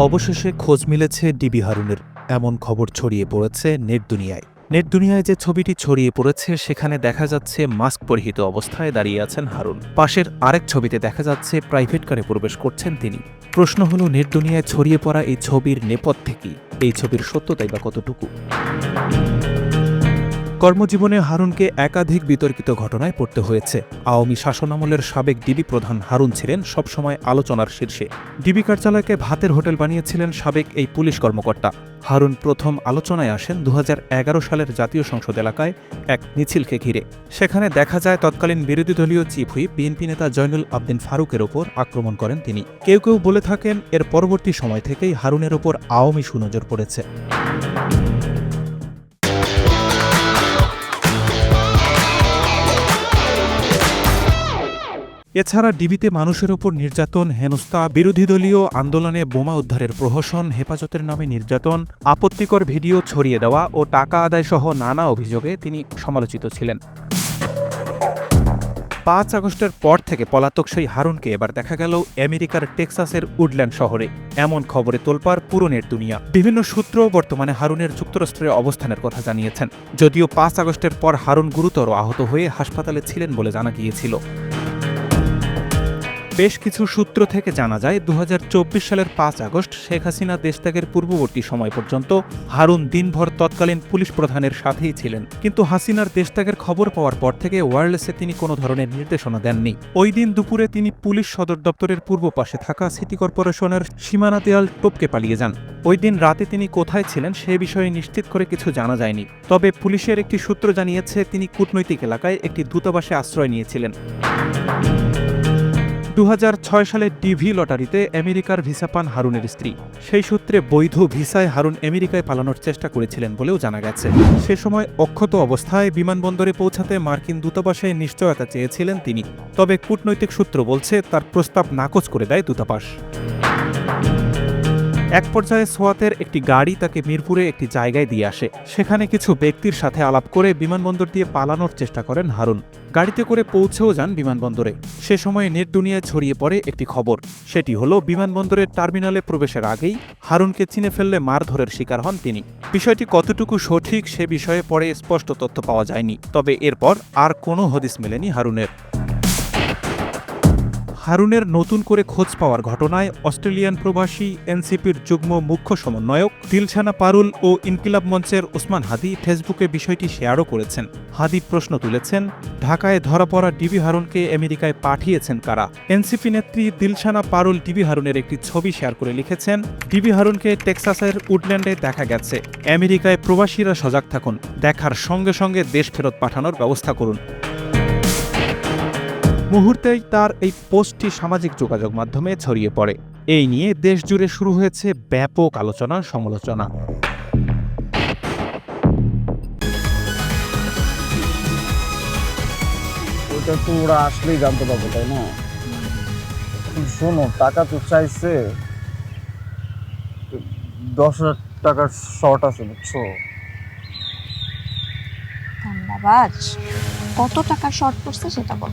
অবশেষে খোঁজ মিলেছে ডিবি হারুনের। এমন খবর ছড়িয়ে পড়েছে নেট দুনিয়ায়। নেট দুনিয়ায় যে ছবিটি ছড়িয়ে পড়েছে, সেখানে দেখা যাচ্ছে মাস্ক পরিহিত অবস্থায় দাঁড়িয়ে আছেন হারুন। পাশের আরেক ছবিতে দেখা যাচ্ছে প্রাইভেট কারে প্রবেশ করছেন তিনি। প্রশ্ন হলো, নেট দুনিয়ায় ছড়িয়ে পড়া এই ছবির নেপথ্যে কি? এই ছবির সত্যতাই বা কতটুকু? কর্মজীবনে হারুনকে একাধিক বিতর্কিত ঘটনায় পড়তে হয়েছে। আওয়ামী শাসনামলের সাবেক ডিবি প্রধান হারুন ছিলেন সবসময় আলোচনার শীর্ষে। ডিবি কার্যালয়কে ভাতের হোটেল বানিয়েছিলেন সাবেক এই পুলিশ কর্মকর্তা। হারুন প্রথম আলোচনায় আসেন দু হাজার এগারো সালের জাতীয় সংসদ এলাকায় এক মিছিলকে ঘিরে। সেখানে দেখা যায়, তৎকালীন বিরোধী দলীয় চিফ হুইপ বিএনপি নেতা জয়নুল আবদিন ফারুকের ওপর আক্রমণ করেন তিনি। কেউ কেউ বলে থাকেন, এর পরবর্তী সময় থেকেই হারুনের ওপর আওয়ামী সুনজর পড়েছে। এছাড়া ডিবিতে মানুষের ওপর নির্যাতন, হেনস্থা, বিরোধী দলীয় আন্দোলনে বোমা উদ্ধারের প্রহসন, হেফাজতের নামে নির্যাতন, আপত্তিকর ভিডিও ছড়িয়ে দেওয়া ও টাকা আদায় সহ নানা অভিযোগে তিনি সমালোচিত ছিলেন। পাঁচ আগস্টের পর থেকে পলাতক সেই হারুনকে এবার দেখা গেল আমেরিকার টেক্সাসের উডল্যান্ড শহরে। এমন খবরে তোলপার পুরনের দুনিয়া। বিভিন্ন সূত্র বর্তমানে হারুনের যুক্তরাষ্ট্রের অবস্থানের কথা জানিয়েছেন। যদিও পাঁচ আগস্টের পর হারুন গুরুতর আহত হয়ে হাসপাতালে ছিলেন বলে জানা গিয়েছিল। বেশ কিছু সূত্র থেকে জানা যায় দু হাজার চব্বিশ সালের পাঁচ আগস্ট শেখ হাসিনা দেশত্যাগের পূর্ববর্তী সময় পর্যন্ত হারুন দিনভর তৎকালীন পুলিশ প্রধানের সাথেই ছিলেন। কিন্তু হাসিনার দেশত্যাগের খবর পাওয়ার পর থেকে ওয়ারলেসে তিনি কোনো ধরনের নির্দেশনা দেননি। ওই দিন দুপুরে তিনি পুলিশ সদর দপ্তরের পূর্ব পাশে থাকা সিটি কর্পোরেশনের সীমানা দেয়াল টপকে পালিয়ে যান। ওই দিন রাতে তিনি কোথায় ছিলেন সে বিষয়ে নিশ্চিত করে কিছু জানা যায়নি। তবে পুলিশের একটি সূত্র জানিয়েছে, তিনি কূটনৈতিক এলাকায় একটি দূতাবাসে আশ্রয় নিয়েছিলেন। দু হাজার ছয় সালে ডিভি লটারিতে আমেরিকার ভিসা পান হারুনের স্ত্রী। সেই সূত্রে বৈধ ভিসায় হারুন আমেরিকায় পালানোর চেষ্টা করেছিলেন বলেও জানা গেছে। সে সময় অক্ষত অবস্থায় বিমানবন্দরে পৌঁছাতে মার্কিন দূতাবাসে নিশ্চয়তা চেয়েছিলেন তিনি। তবে কূটনৈতিক সূত্র বলছে, তার প্রস্তাব নাকচ করে দেয় দূতাবাস। এক পর্যায়ে সোয়াতের একটি গাড়ি তাকে মিরপুরে একটি জায়গায় দিয়ে আসে। সেখানে কিছু ব্যক্তির সাথে আলাপ করে বিমানবন্দর দিয়ে পালানোর চেষ্টা করেন হারুন। গাড়িতে করে পৌঁছেও যান বিমানবন্দরে। সে সময় নেট দুনিয়ায় ছড়িয়ে পড়ে একটি খবর। সেটি হলো, বিমানবন্দরের টার্মিনালে প্রবেশের আগেই হারুনকে চিনে ফেললে মারধরের শিকার হন তিনি। বিষয়টি কতটুকু সঠিক সে বিষয়ে পরে স্পষ্ট তথ্য পাওয়া যায়নি। তবে এরপর আর কোনো হদিস মেলেনি হারুনের। হারুনের নতুন করে খোঁজ পাওয়ার ঘটনায় অস্ট্রেলিয়ান প্রবাসী এনসিপির যুগ্ম মুখ্য সমন্বয়ক দিলছানা পারুল ও ইনকিলাব মঞ্চের ওসমান হাদি ফেসবুকে বিষয়টি শেয়ারও করেছেন। হাদি প্রশ্ন তুলেছেন, ঢাকায় ধরা পড়া ডিবি হারুনকে আমেরিকায় পাঠিয়েছেন কারা? এনসিপি নেত্রী দিলশানা পারুল ডিবি হারুনের একটি ছবি শেয়ার করে লিখেছেন, ডিবি হারুনকে টেক্সাসের উডল্যান্ডে দেখা গেছে। আমেরিকায় প্রবাসীরা সজাগ থাকুন, দেখার সঙ্গে সঙ্গে দেশ ফেরত পাঠানোর ব্যবস্থা করুন। মুহূর্তেই তার এই পোস্টটি সামাজিক যোগাযোগ মাধ্যমে ছড়িয়ে পড়ে। এই নিয়ে দেশ জুড়ে শুরু হয়েছে ব্যাপক আলোচনা সমালোচনা। ওটা তো ওরা আসলেই জানতে পারবে তাই না? শোনো টাকা তো চাইছে। দশ হাজার টাকার শর্ট আছে বুঝছ? কত টাকা শর্ট পড়ছে সেটা বল।